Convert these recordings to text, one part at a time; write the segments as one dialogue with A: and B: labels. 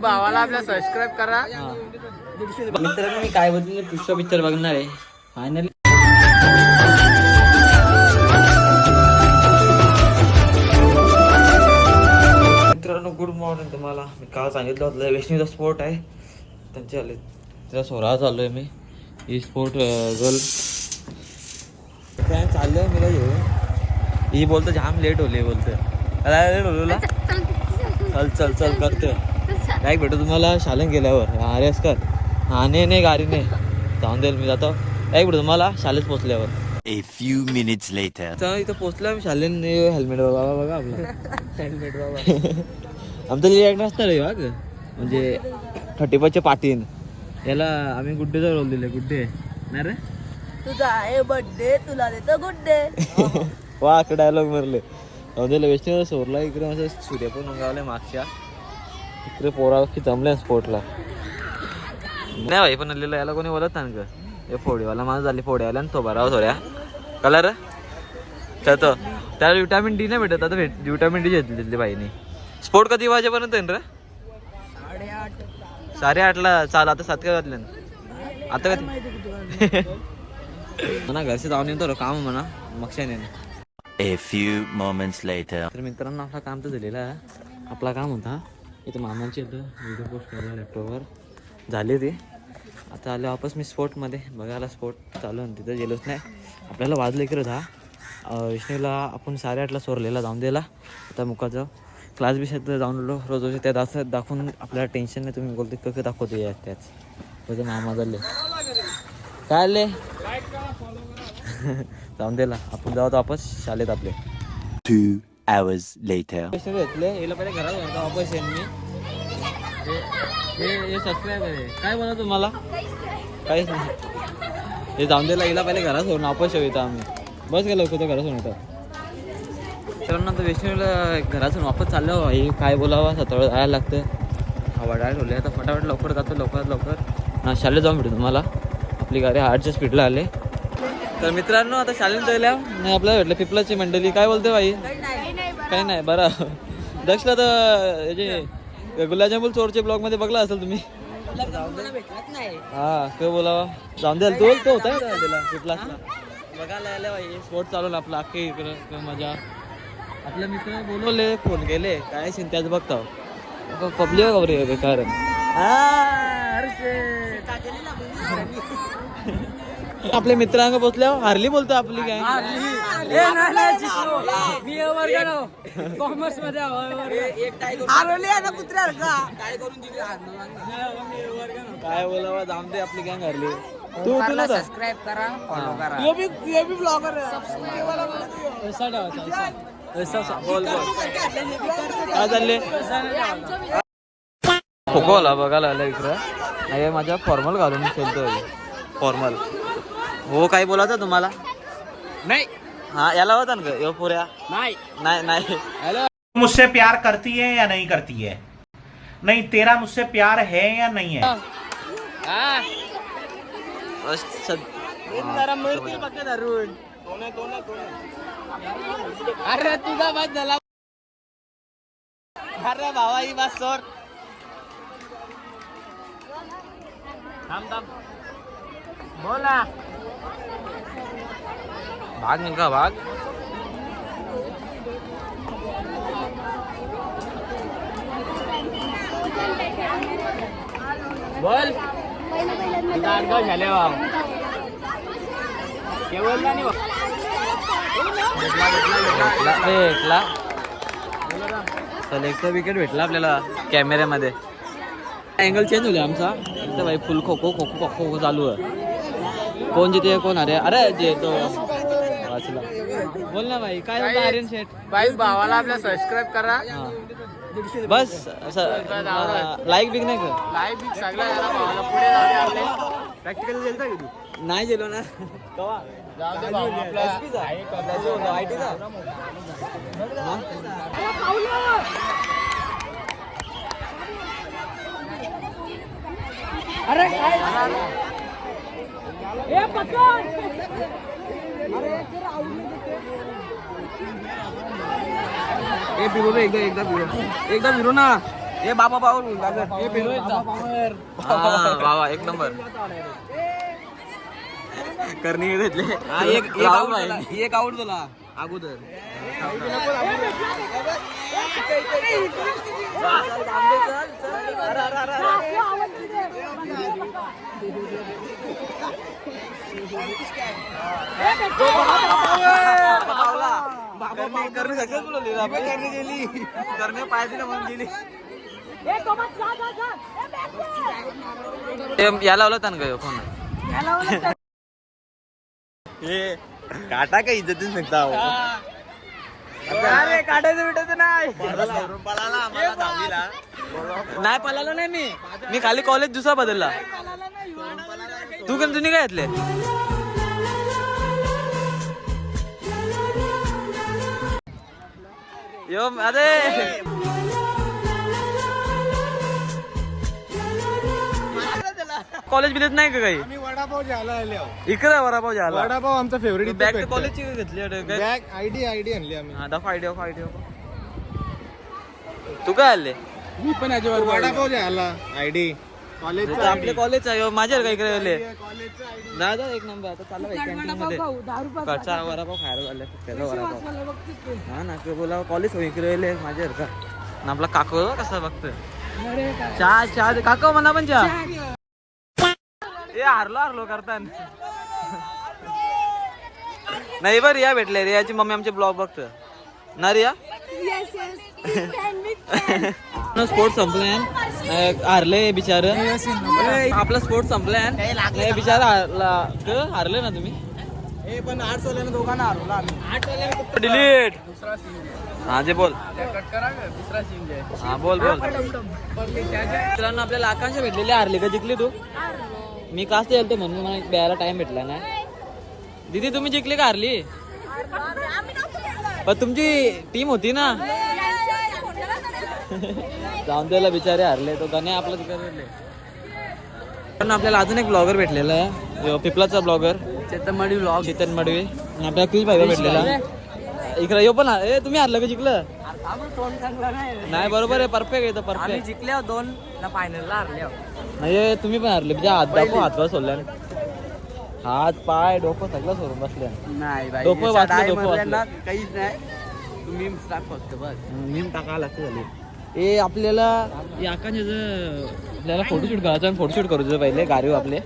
A: भावाला आपल्या सबस्क्राईब करा.
B: मित्रांनो मी काय बोलतो पुष्पा पिक्चर बघणार आहे. फायनली मित्रांनो गुड मॉर्निंग तुम्हाला. मी काल सांगितलं होतं वैष्णवीचा स्पोर्ट आहे. त्यांचे आले. त्याचा सोहळा चालू आहे मी. ही स्पोर्ट गर्ल काय चाललंय मी काय घेऊ ही बोलतो जाम लेट होले बोलतं लेट होलो चल चल चल करतोय. काय भेटू तुम्हाला शालन गेल्यावर. अरेस कर. हा नाही नाही गाडी नाही जाऊन देईल मी जातो. काय भेटू तुम्हाला शाळेत पोचल्यावर.
C: A few minutes later.
B: तर इथं पोचला मी शालेन हेल्मेट बाबा बघा आपला. हेल्मेट बाबा आमचं लिहायक नसतं रे बघ म्हणजे थर्टी फायच्या पाटीन याला आम्ही गुड्डेचा रोल दिले गुड्डे. नाही रे?
D: तुझा आहे बर्थडे तुला देतो गुड डे
B: वा डायलॉग मारले जाऊन दिलं वेस्टर्न सोरला इकडे असं सूर्य पण उंगावले मागच्या. इकडे पोरा की जमले स्पोर्टला नाही भाई पण लिहिलं याला कोणी बोलत नाही का हे फोडीवाला माझं झाली फोड्यावाला आणि तो भरावा थोड्या. कलर तर त्याला विटॅमिन डी नाही भेटत आता भेट विटॅमिन डी घेतली तिथली बाईने. स्पोर्ट कधी वाजेपर्यंत येईन ना रे? साडेआठला. चाल आता सात काय वाजले? आता कधी? म्हणा घरचे जाऊन येतो काम म्हणा. म्हणा मक्षाने
C: A few moments later.
B: तर मित्रांनो आपला काम तर झालेलं आहे. आपला काम होता. इथं मामांची इथं व्हिडिओ पोस्ट केला लॅपटॉपवर झाले ते. आता आले वापस मी स्पोर्टमध्ये बघायला स्पोर्ट चालू आणि तिथं गेलोच नाही. आपल्याला वाजले की रे विष्णूला आपण साडेआठला सोरलेला जाऊन दिला आता मुकाचं. क्लास बी शेत जाऊन आलो. रोज रोज त्या दास दाखवून आपल्याला टेन्शन नाही. तुम्ही बोलते कसं दाखवतो या त्याच तुझे मामा झाले. काय आले? जाऊन दिला आपण जाऊ वापस शाळेत आपले.
C: Hours later.
B: पैसे घेतले याला पहिले घरात होता वापस हे सबस्क्राईब आहे. काय बोला तुम्हाला? काहीच नाही. हे जाऊन द्यायला हिला पहिले घरात सोडून वापस येऊ इथं आम्ही. बस गेलो होतो घरात सोडून येतात. तर नंतर वैष्णवीला घरातून वापस चाललो हे काय बोलावं? सतळ जायला लागतं. हवा डाळ ठेवले आता फटाफट लवकर जातो लवकरात लवकर. ना शाळेत जाऊन भेटू तुम्हाला. आपली गाडी आठच्या स्पीडला आले. तर मित्रांनो आता शाळेत जायला नाही आपल्याला भेटलं पिपलाची मंडळी काय बोलते बाई? काही नाही बरं. दक्षला तर याचे गुलाबजामुन चोरचे ब्लॉगमध्ये बघला असेल तुम्ही? हा काय बोलावा. जाऊन द्याल तो तो होता त्याला पिपलासला बघायला स्पोर्ट चालू आपला अख्खे इकडं मजा. आपले मित्र बोलवले फोन केले काय चिंत्याच बघता. पब्लिक वगैरे बेकार आपले मित्रांग पोचल्यावर हारली बोलतो आपली काय?
A: कॉमर्समध्ये
D: हरवले ना कुत्र्या का?
B: काय बोलावा जाम दे आपली गँग हरली. तू तू नव्हता
A: सबस्क्राईब करा फॉलो करा.
D: यो बी यो बी ब्लॉगर
B: बोल बोल. काय चालले खोकोला बघायला आलं इकडं. नाही माझ्या फॉर्मल घालून खेळतोय. फॉर्मल हो काय बोलायचं तुम्हाला?
A: नाही.
B: हा याला होता ना यो पुऱ्या.
A: नाही.
B: नाही नाही.
E: मुझसे प्यार करती है या नहीं करती है? नहीं तेरा मुझसे प्यार है या नहीं है?
B: बस सद-
A: अरे तुझा बस झाला. अरे भावा ही बस सोड. थांब थांब. बोला.
B: भाग निघा भाग.
A: बोल. अडगाव झाले भाव केवळ नाही भाऊ.
B: भेटला भेटला चल एक विकेट भेटला आपल्याला कॅमेऱ्यामध्ये अँगल चेंज होले आमचा. भाई फुल खो खो खो खो खो खो चालू आहे. कोण जिथे कोण अरे अरे जे तो वाचला. बोल ना भाई काय होतं आर्यन शेट
A: बाई भावाला आपल्या सबस्क्राईब करा.
B: बस असं लाईक बिक नाही कर.
A: लाईव्ह बी सगळ्या जरा भावाला पुढे जाऊ दे आपले. प्रॅक्टिकल गेलता की तू?
B: नाही गेलो ना.
A: जाऊ दे भाऊ आपला हे फिरू रे एकदा एकदा फिरू एकदा फिरू ना हे बाबा पावर हे फिरू
B: बाबा एक नंबर करणी घेतले
A: एक एक आऊट झाला एक आऊट झाला अगोदर
B: करणे सक्सेसफुल होली करणे गेली करणे पाय दिलं म्हणून गेली ते याला लावलं तान गयो फोन हे काटा का इज्जतीच निघता हो?
A: अरे काढायचं भेटायचं नाही.
B: नाही पळालो नाही मी. मी खाली कॉलेज दुसरा बदलला. तू पण तुम्ही काय घेतले यो अरे कॉलेज बिलेज नाही का काही?
F: वडापाव झाला आले
B: इकडे वडापाव झाला
F: वडापाव आमचा फेवरेट
B: बॅग कॉलेजची घेतली अरे काय
F: बॅग आयडी आयडी आणली आम्ही.
B: हा दाखव आयडिया आयडिया तू काय आले
A: मी पण अजिबात
F: वडापाव झाला आयडी कॉलेज
B: आपले कॉलेज आहे माझ्यावर काय इकडे
F: कॉलेजचा आयडी
B: दादा एक नंबर आता चालू आहे कॅन्टीन मध्ये. कडचा वडापाव खायला झाले त्याला वडापाव. हा ना ते बोला कॉलेज इकडे माझ्या का आणि आपला काको कसा बघतोय? चहा चहा दे. काको म्हणा पण चहा ए हारलो हारलो करता नाही बरं रिया भेटले रियाची मम्मी आमचे ब्लॉग बघतो ना रिया? स्पोर्ट संपलाय. हारले बिचार. आपला स्पोर्ट संपलाय. बिचार हारले ना तुम्ही?
A: हे पण आठ सोल्यानं दोघांना हरवला आम्ही.
B: डिलीट हा जे बोल.
A: कट करा ग, दुसरा सीन जे
B: हा बोल बोल. मित्रांनो आपल्याला आकांक्षा भेटलेली हारली. का जिंकली तू? मी कास गेलतो म्हणून मला प्यायला टाइम भेटला नाही. दीदी तुम्ही जिंकली का हारली? पण तुमची टीम होती ना. जाऊन त्याला बिचारे हारले. तो गणे आपला तिकडे पण आपल्याला अजून एक ब्लॉगर भेटलेला आहे. पिपलाचा ब्लॉगर
A: चेतनमडी व्लॉग
B: चेतन मडवे आणि आपल्या क्रिश भाई भेटलेला. इकडे यो पण ए तुम्ही हारलं का जिंकलं?
A: नाही.
B: बरोबर आहे. परफेक्ट आहे परफेक्ट
A: जिंकल्या दोन. ना फायनलला हरल्या
B: नाही हे तुम्ही पण हारले म्हणजे हात दाखव हातवर सोडल्या हात पाय डोकं सगळं सोडून बसल्या
A: नाही बाई
B: डोकं वाचलं, डोकं.
A: काहीच नाही. तुम्ही टाक फक्त बस.
B: नेम टाकावं लागतं झाले. हे आपल्याला हे आपल्याला फोटोशूट करायचं आणि फोटोशूट करू दे पहिले गाडीवर आपले.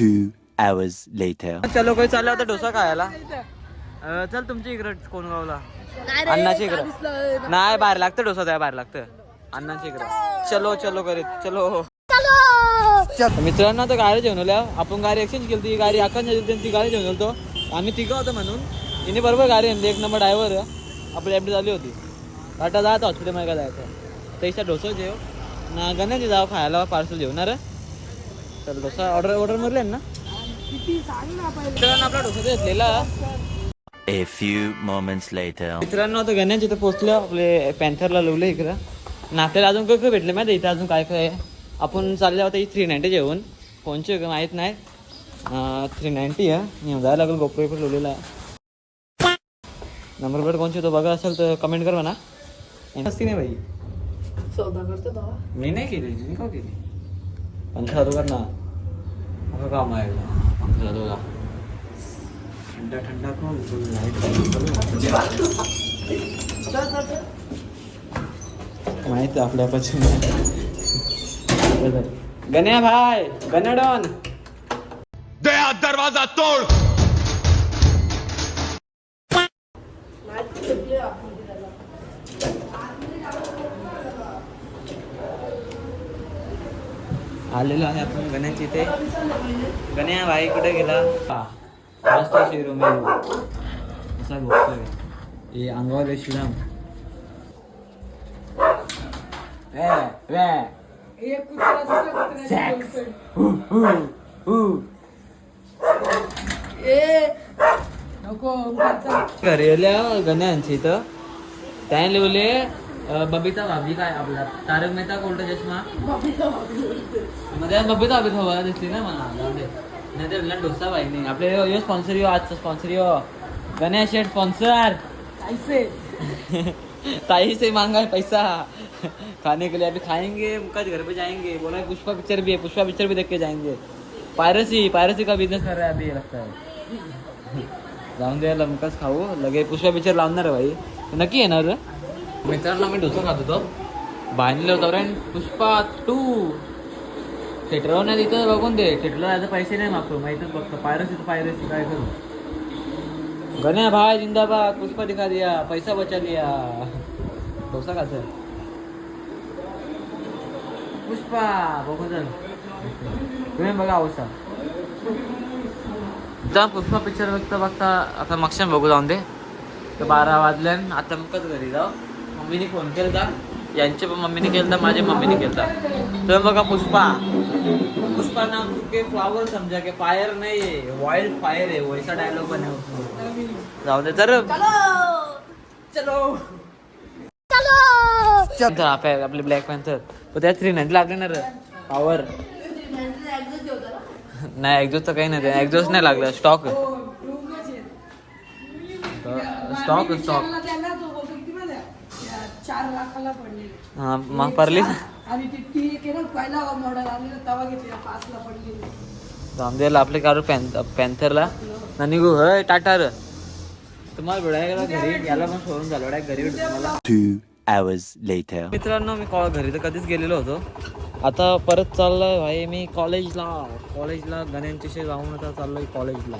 C: Two hours later.
B: चलो काही चाललं होता डोसा खायला. अं, चल तुमच्या इकडं कोण गावला अण्णाच्या इकडं. नाही बाहेर लागतं डोसा त्या बाहेर लागतं. अण्णाच्या इकडं. चलो चलो करीत चलो. मित्रांनो आता गाडी जेवणल्या आपण गाडी एक्सचेंज केली ती गाडी आकांक्षा ती गाडी जेवण होतो. आम्ही तिघं होतो म्हणून. तिने बरोबर गाडी आणली. एक नंबर ड्रायव्हर आपली एफडी झाली होती. आता जात हॉस्पिटलमध्ये का जायचं. त्याच्या डोसा जेव ना गण्याची जाव खायला पार्सल जेवणार चल डोसा ऑर्डर ऑर्डर मारले ना? मित्रांनो आपला डोसा घेतलेला.
C: A few moments later.
B: मित्रांनो आता गण्याच्या इथं पोहोचलो. आपले पॅन्थरला लावले इकडं. नात्याला अजून काय काय भेटले माहिती इथं. अजून काय काय आहे? आपण चालले होता थ्री नाईन्टी जेवण. फोनचे का माहीत नाही. थ्री नाईन्टी आहे. मी जायला लागेल गोप्रो पण लावलेला आहे नंबर प्लेट कोणची तो बघा असेल तर कमेंट कर म्हणा. नसती नाही भाई.
D: सौदा करतो
B: मी नाही केली मी का केली? पंधरा हजार ना. असं काम आहे. पंधरा दोघा थंडा थंडा कोण माहीत आपल्यापासून. गण्या भाई दरवाजा तोड. आलेलो आहे आपण गणेश इथे. गण्या भाई कुठे गेला? हा मस्त शिरू मेरू असा बघतोय हे अंगावर श्रीराम ए, वे. Sex. हु, हु. घरी आल्या गण्यांची इथं. त्याने लिहिले अं, बबिता भाभी काय आपला तारक मेहता का उलटा चष्मा? मध्ये बबिता भाभी हवा दिसली ना मला. जाऊ दे. नाही तर डोसा भाई नाही. आपले यो स्पॉन्सर यो आजचा स्पॉन्सर यो. गणेश शेठ स्पॉन्सर ताई से मांगा पैसा. खाने के लिए अभी खाएंगे मुका घर पे जाएंगे। बोला पुष्पा पिक्चर भी है पुष्पा पिक्चर भी देख के जाएंगे। पायरसी पायरसी का बिजनेस कर रहा है अभी लगता है। जाऊन द्या लमकाच खाऊ लगे पुष्पा पिक्चर लावणार आहे भाई। नक्की येणार मित्रांना मी डोसा खात होतो बांधलं होतं रे पुष्पा टू थिएटरवर नाही तिथं बघून दे. थिएटरला जायचं पैसे नाही मागतो. माहितच बघतो पायरसी तर पायरसी काय करू? गण्या भाई जिंदाबाद. पुष्पा दिखा दिया. पैसा बचा लिया. डोसा खात पुष्पा बघू चल तुम्ही बघा अवस्था जा पुष्पा पिक्चर बघता बघता. आता मक्षम बघू जाऊन दे. तर बारा वाजल्यान आता मगच घरी जाऊ. मम्मीने फोन केला यांच्या पण मम्मीने केलता माझ्या मम्मीने केलता. तर बघा पुष्पा. पुष्पा नाम के फ्लावर समजा के फायर नाही आहे वाइल्ड फायर आहे. वैसा डायलॉग बने जाऊ दे. तर चलो. चलो. आपले ब्लॅक पॅन्थर पण त्या थ्री नाईन्टी लागले ना रे. पॉवर नाही एक्झॉस्ट तर काही नाही एक्झॉस्ट नाही लागलं. स्टॉक स्टॉक स्टॉक
G: चार लाखाला पडली.
B: हा मग परली
G: आणि ती ती एक आहे ना पहिला मॉडेल आलेला तवा घेतली पाचला पडली.
B: रामदेवला आपले काढू पॅन पॅन्थरला ना निघू हय टाटा र. तुम्हाला घरी? याला पण सोडून झालं घरी तुम्हाला.
C: Hours later.
B: मित्रांनो मी कॉ घरी तर कधीच गेलेलो होतो. आता परत चाललोय भाई मी कॉलेजला. कॉलेजला गण्यांच्याशी जाऊन आता चाललोय कॉलेजला.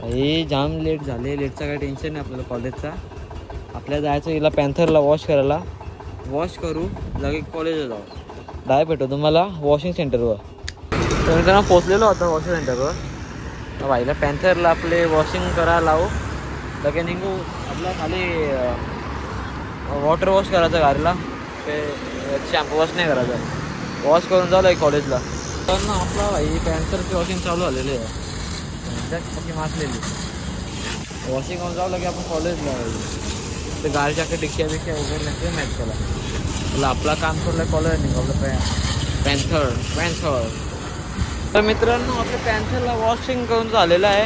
B: भाई जाम लेट झाले. लेटचा काही टेन्शन नाही आपल्याला कॉलेजचा. आपल्या जायचं हिला पॅन्थरला वॉश करायला. वॉश करू लगे कॉलेजला जाऊ. डाय भेटो तुम्हाला वॉशिंग सेंटरवर तर त्यांना पोचलेलो होतो वॉशिंग सेंटरवर भाईला पॅन्थरला आपले वॉशिंग करायला लावू. लगे निघू. आपल्या खाली वॉटर वॉश करायचं गाडीला. ते शॅम्पू वॉश नाही करायचं. वॉश करून झालं आहे कॉलेजला. तर ना आपला भाई पॅन्सरची वॉशिंग चालू झालेली आहे. त्याची मासलेली वॉशिंग करून जाऊ की आपण कॉलेजला. ते गाडीच्या काही डिक्क्या बिक्क्या वगैरे नाही ते मॅच केला तुला आपला काम सोडलं कॉलेज नाही आपलं पॅ पॅन्थर पॅन्थर. तर मित्रांनो आपल्या पॅन्थरला वॉशिंग करून झालेलं आहे.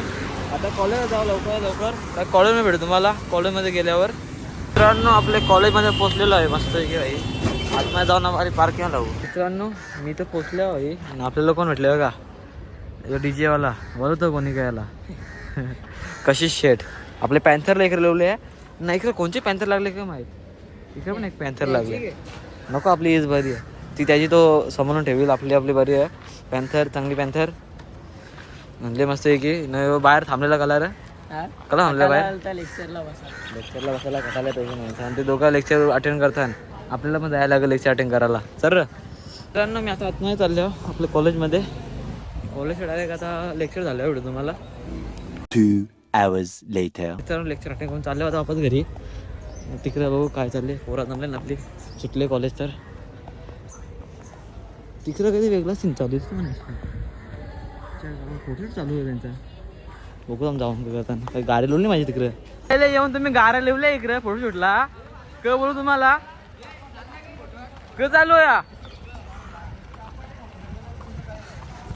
B: आता कॉलेजला जाऊ लवकर. लवकर काय कॉलेजमध्ये भेटू तुम्हाला. कॉलेजमध्ये गेल्यावर. मित्रांनो आपल्या कॉलेजमध्ये पोचलेलो आहे. मस्त की भाई आतमध्ये जाऊन आम्हाला पार्किंग लावू मित्रांनो मी तर पोचलो आहे. आणि आपल्याला कोण भेटले बघा? डी जेवाला बोलतो कोणी काय याला? कशी शेट आपले पॅन्थरला इकडे लावले आहे. नाही इकडे कोणचे पॅन्थर लागले का माहीत? इकडे पण एक पॅन्थर लागले. नको आपली एज बरी आहे. ती त्याची तो समोरून ठेवील. आपली आपली बरी आहे. पॅन्थर चांगली पॅन्थर म्हणले मस्त आहे की. न बाहेर थांबलेला कलर कला थांबलेला बाहेर.
G: लेक्चरला बसा
B: लेक्चरला बसायला. कटायला पाहिजे नाही. आणि ते दोघं लेक्चर अटेंड करतात आपल्याला पण जायला लागेल लेक्चर अटेंड करायला. सर मित्रांनो मी आता आतमध्ये चाललो आपल्या कॉलेजमध्ये कॉलेज डायरेक्ट आता लेक्चर झालं एवढं तुम्हाला.
C: Hours later.
B: मित्रांनो लेक्चर अटेंड करून चालले होता वापस घरी. तिकडे बघू काय चालले पोरात जमले ना आपली. सुटले कॉलेज तर. तिकडं कधी वेगळा सीन चालू आहे. म्हणे फोटो चालू आहे त्यांचा? बघू आम जाऊन आता. काही गाडी लावली माझी तिकडे. पहिले येऊन तुम्ही गाड्या लिवल्या इकडे फोटो शूटला क बोलू तुम्हाला? क चालू या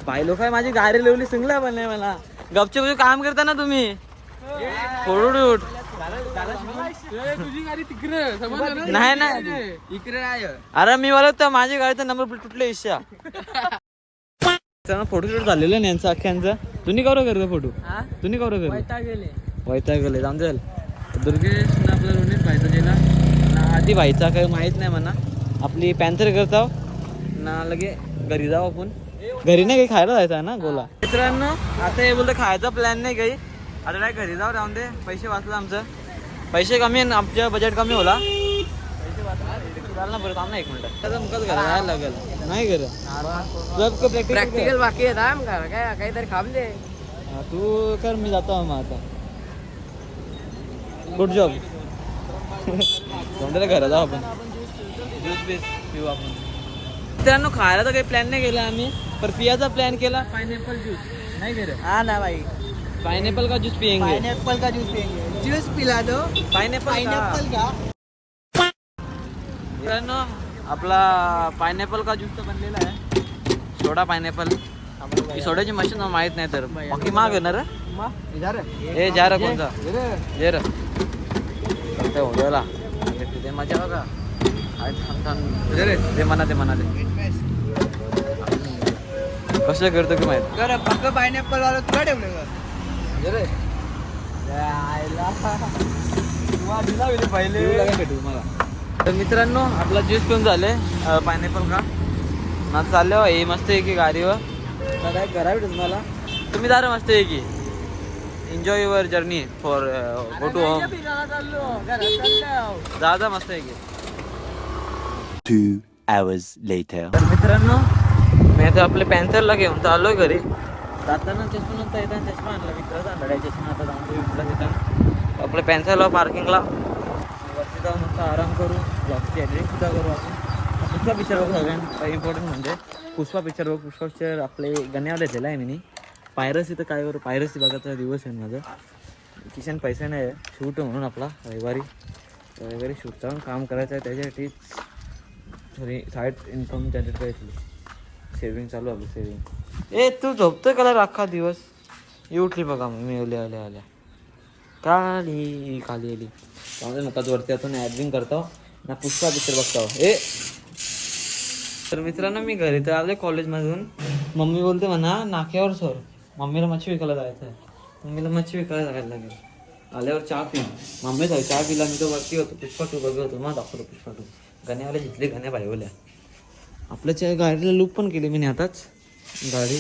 B: बाई लोक माझी गाडी लिवली सिंगला पण नाही मला. गपचे गपचे काम करता ना तुम्ही. फोटो शूट
A: तुझी गाडी तिकडे
B: नाही नाही.
A: इकडे आहे
B: अरे मी बोलत माझ्या गाडीचा नंबर प्लेट तुटले इच्छा फोटो शूट झालेलं नाही यांचं अख्ख्यांचं. तुम्ही कवर करतो फोटो तुम्ही कवर करतो?
G: गेले
B: वैता गेले जाऊन जाईल दुर्गेश ना आपला रोनीत भाईचा गेला. ना आधी भाईचा काही माहीत नाही म्हणा. आपली पॅन्थर करतो ना लगे घरी जाऊ आपण. घरी नाही काही खायला जायचं आहे ना गोला. मित्रांनो आता हे बोलतं खायचा प्लॅन नाही काही. आता काय घरी जाऊ राहून दे. पैसे वाचलं आमचं. पैसे कमी आहे ना आमच्या बजेट कमी होला. पैसे वाचला चाल ना बरं थांब ना एक मिनिट. त्याचा मुखात घरा जायला लागेल. नाही घर
G: प्रॅक्टिकल बाकी आहे थांब का काय काहीतरी खाम दे।
B: हा, तू कर मी जातो मग आता गुड जॉब कोणत्या घरा जाऊ आपण ज्यूस बीस पिऊ आपण मित्रांनो खायला तर काही प्लॅन नाही केला आम्ही पण पियाचा प्लॅन केला पायनॅपल ज्यूस नाही केलं
G: हा ना भाई।
B: पायनॅपल का ज्यूस पियेंगे।
G: पाइनएप्पल का जूस पियेंगे। जूस पिला दो।
B: पायनॅपल
G: पाइनएप्पल का।
B: मित्रांनो आपला पायनॅपल का ज्यूस तर बनलेला आहे. सोडा पायनॅपल ही सोड्याची मशीन माहीत नाही तर. बाकी माग येणार ए जा रे. कोणता जे रे त्या उद्याला तिथे मजा बघा.
A: रे.
B: ते म्हणा ते म्हणा ते. कसं करतो की माहीत?
A: कर पक्क पायनॅपल वाला तुला ठेवलं
B: पहिले. भेटू मला तर मित्रांनो आपला ज्यूस पिऊन झाले पायनॅपल का? ना चालले हो हे मस्त आहे की गाडीवर. तर काय करा भेटू तुम्हाला? तुम्ही जा मस्त आहे की enjoy your journey for go to home जा जा मस्त आहे की
C: Two hours later.
B: तर मित्रांनो मी आता आपल्या पॅन्थरला घेऊन चाललोय घरी. जाताना चष्मा नव्हता येताना चष्मा आणला मित्राचा. चष्मा आता जाऊन आपल्या पॅन्थरला पार्किंगला वरती मस्त आराम करू ब्लॉगची एडिटिंग सुद्धा करू आपण. पुष्पा पिक्चर बघू सगळ्यात इम्पॉर्टंट म्हणजे पुष्पा पिक्चर बघ पुष्पा पिक्चर आपले गण्यावर दिला आहे मी पायरसी तर काय करू पायरसी बघायचा दिवस आहे माझं. किशन पैसे नाही आहे शूट म्हणून आपला रविवारी. रविवारी शूट जाऊन काम करायचं आहे त्याच्यासाठीच थोडी साईड इन्कम जनरेट करायची. सेविंग चालू आपली सेविंग ए तू झोपतोय का अख्खा दिवस? ये उठली बघा मग मी आल्या आल्या आल्या काली खाली आली त्यामुळे मुखात वरती आता ॲडिंग करतो हो. ना पुष्पा पिक्चर बघतो हो. ए! तर मित्रांनो मी घरी तर आले कॉलेजमधून मम्मी बोलते म्हणा नाक्यावर सर मम्मीला मच्छी विकायला जायचं आहे मम्मीला मच्छी विकायला जायला लागेल. आल्यावर चहा पी मम्मी जाऊ चहा पिला मी तो वरती होतो. पुष्पा टू बघत होतो मग दाखवतो पुष्पा टू गण्यावाले जिथले गण्या बायवल्या आपल्या च्या गाडीला लूक पण केली मी आताच. गाडी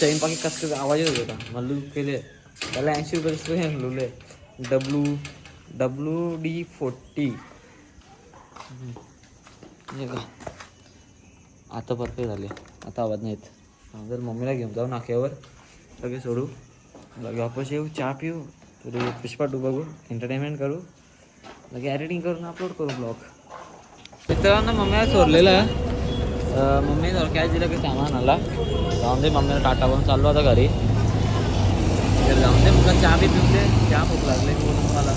B: चैन पाकी कस कसं आवाज येत होता. मला लूक केले. त्याला ऐंशी रुपये आहे. डब्ल्यू डब्ल्यू डी फोर्टी आता परफेक्ट झाले. आता आवाज नाहीत. जर मम्मीला घेऊन जाऊ नाक्यावर लगेच सोडू. लगे वापस येऊ चहा पिऊ थोडी पुष्पा टू बघू एंटरटेनमेंट करू. लगे एडिटिंग करून अपलोड करू ब्लॉग मित्रांनो मम्मीला सोडलेलं आहे. मम्मी कॅश दिलं की सामान आला. जाऊन दे मम्मीला टाटा पण चाललो आता घरी. तर जाऊन दे चहा बी पिऊन दे चहा भूक लागले मला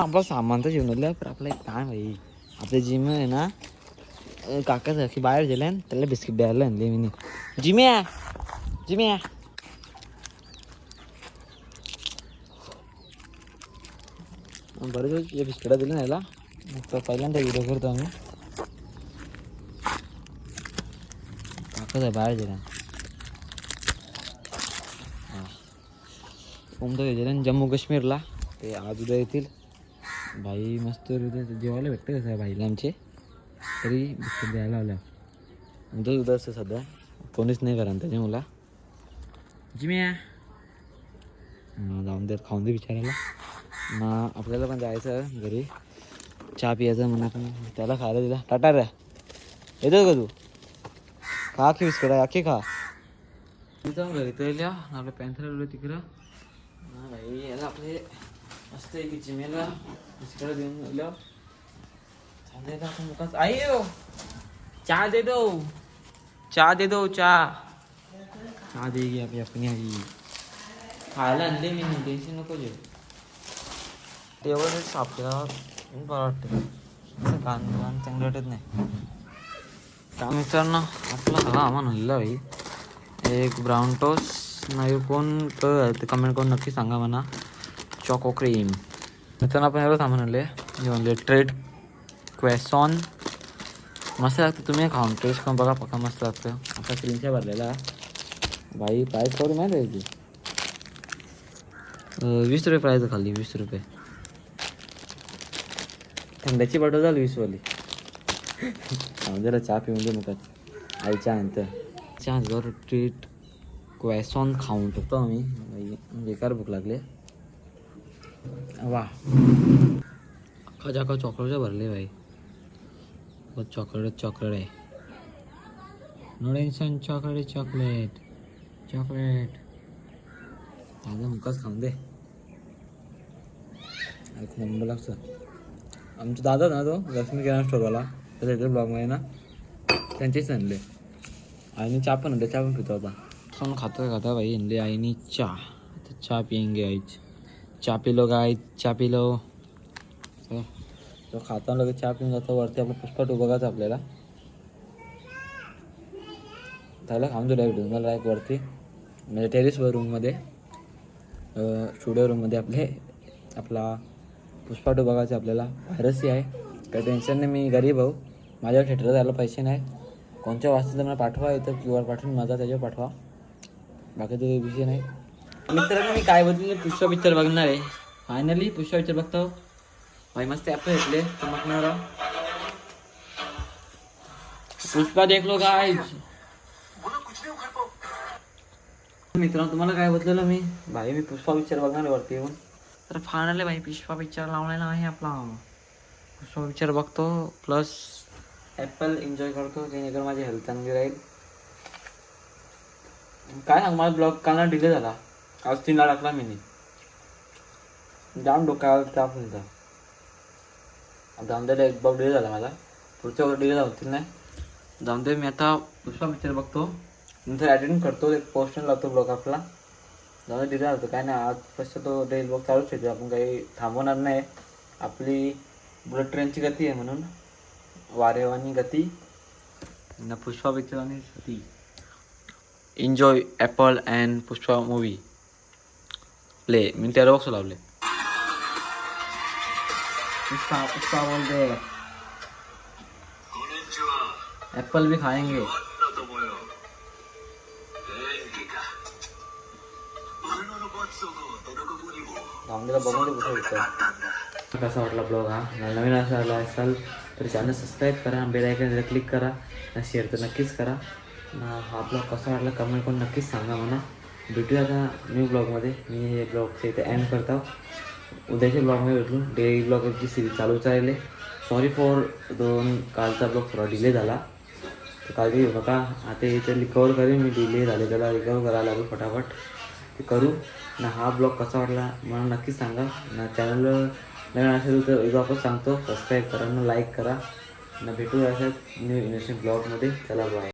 B: आपलं सामान तर जेवण पण आपलं एक काय भाई? आपले जिम आहे ना काका सारखी बाहेर गेले त्याला बिस्किट द्यायला आणले मी जिमे जिमे बरेच वेळ जे बिस्किट दिलं ना? मग तर पहिल्यांदा व्हिडिओ करतो आम्ही काका आहे बाहेर गेला कोणतं आणि जम्मू काश्मीरला. ते आज उद्या येतील. भाई मस्त उद्या जेवायला भेटतं कसं भाईला आमचे? तरी द्यायला आल्या उद्या उद्या असतं सध्या. कोणीच नाही करा त्याच्या मुला. जिम्या. जाऊन दे खाऊन दे विचारायला मग आपल्याला पण जायचं घरी. चहा प्यायचं म्हणून आपण त्याला खायला दिला. टाटा रे. येतो का तू? खा की बिस्किट आहे अख्खी खा. जाऊन घरी. तर लिहा आपलं पॅन्थर तिकडं. भाई याला आपले मस्त आहे की जिमेला. मिस्टर देऊन दिलं थांबले तर आपण मुखात. आई हो चहा दे दो. चहा दे दो चहा. चहा दे गी आपली आपण आई. खायला आणले मी टेन्शन नको जे तेवढं साफ केला बरं वाटतं. असं कान कान चांगलं वाटत नाही. त्या मित्रांनो आपला हा आम्हाला हल्ला भाई एक ब्राऊन टोस नाही कोण ते कमेंट करून नक्की सांगा म्हणा. चॉको क्रीम मित्रांनो आपण एवढं सामान आणले म्हणजे ट्रेड क्वेसॉन मस्त लागतं तुम्ही खाऊन. टेस्ट करून बघा पक्का मस्त लागतं. आता क्रीमच्या भरलेला. भाई प्राईस करू नाही आहे वीस रुपये प्राईज खाल्ली खाली वीस रुपये. थंड्याची बॉटल झाली वीसवाली. जरा चहा पिऊन दे मुखात आईच्या नंतर चहा जर ट्रीट क्वॅसॉन खाऊन टाकतो आम्ही. बेकार भूक लागले. वा. अख्खा जाका चॉकलेट भरले भाई. बहुत चॉकलेट चॉकलेट आहे. No tension chocolate chocolate chocolate. माझा मुकाच खाऊन दे. एक नंबर लागतं. आमचा दादा ना तो लक्ष्मी किराणा स्टोरवाला त्याच्या इथे ब्लॉगमध्ये ना त्यांचेच आणले. आणि चहा पण आणले चहा पण पितो होता सोन खातो खाता भाई आणले आईने चहा. आता चहा पियेंगे आईच. चहा पिलो गाय चहा पिलो. लो तो खाता लगेच चहा पिऊन जातो. वरती आपलं पुष्पा टू आपल्याला. त्याला खाऊन दिला डोंगर लाईक वरती. म्हणजे टेरेसवर रूममध्ये स्टुडिओ रूममध्ये आपले आपला पुष्पाटू बघायचं आपल्याला. व्हायरसही आहे. काही टेन्शन नाही मी गरीब भाऊ माझ्यावर थिएटरला जायला पैसे नाही कोणत्या वाजता मला पाठवा? इथं क्यू आर पाठवून माझा त्याच्यावर पाठवा. बाकी तर विषय नाही. मित्रांनो मी काय बदलले पुष्पा पिक्चर बघणार आहे. फायनली पुष्पा पिक्चर बघतो हो. भाई मस्त ॲप घेतले चमकणार पुष्पा देख लो काय मित्रांनो तुम्हाला काय बदललं मी? भाई मी पुष्पा पिक्चर बघणार आहे वरती येऊन. तर फायनली भाई पुष्पा पिक्चर लावलेला आहे आपला. पुष्पा पिक्चर बघतो प्लस ॲपल एन्जॉय करतो जेणेकरून माझी हेल्थ चांगली राहील. काय सांग माझा ब्लॉग काल डिले झाला. आज तीनला टाकला मी जाम डोक्यावर ताप होता. जाऊन दे एक ब्लॉग डिले झाला माझा. पुढच्या वर डिले होतील नाही. जाऊन मी आता पुष्पा पिक्चर बघतो. नंतर अटेंड करतो एक पोस्टर लावतो ब्लॉग आपला. जाऊन डिले होतो काय नाही आजपासून तो डेल ब्लॉग चालूच ठेवतो. आपण काही थांबवणार नाही. आपली बुलेट ट्रेनची गती आहे म्हणून. वारेवानी गती. न पुष्पा पिक्चर आणि सती. Enjoy apple and Pushpa movie play मी त्याला बॉक्स लावले. पुष्पा पुष्पा बोलते एप्पल भी खाएंगे. कसा वाटला ब्लॉग हा? नवीन असं आला असाल तर चॅनल सबस्क्राईब करा बेल आयकनला क्लिक करा आणि शेअर तर नक्कीच करा. ना हा ब्लॉग कसा वाटला? कमेंट करून नक्कीच सांगा मला भेटूया आता न्यू ब्लॉगमध्ये मी हे ब्लॉगचे इथे एंड करतो. उद्याच्या ब्लॉगमध्ये भेटून डेली ब्लॉगची सिरीज चालूच राहिले सॉरी फॉर दोन कालचा ब्लॉग थोडा डिले झाला. तर काळजी घेऊ नका आता इथे रिकवर करेन मी. डिले झाले त्याला रिकवर करायला लागू फटाफट. ते करू. ना हा ब्लॉग कसा वाटला मला नक्कीच सांगा. ना चॅनल नवीन असेल तर एक वापस सांगतो. सबस्क्राईब करा ना लाईक करा. ना भेटू अशा न्यू इनोसेंट ब्लॉगमध्ये चला बाय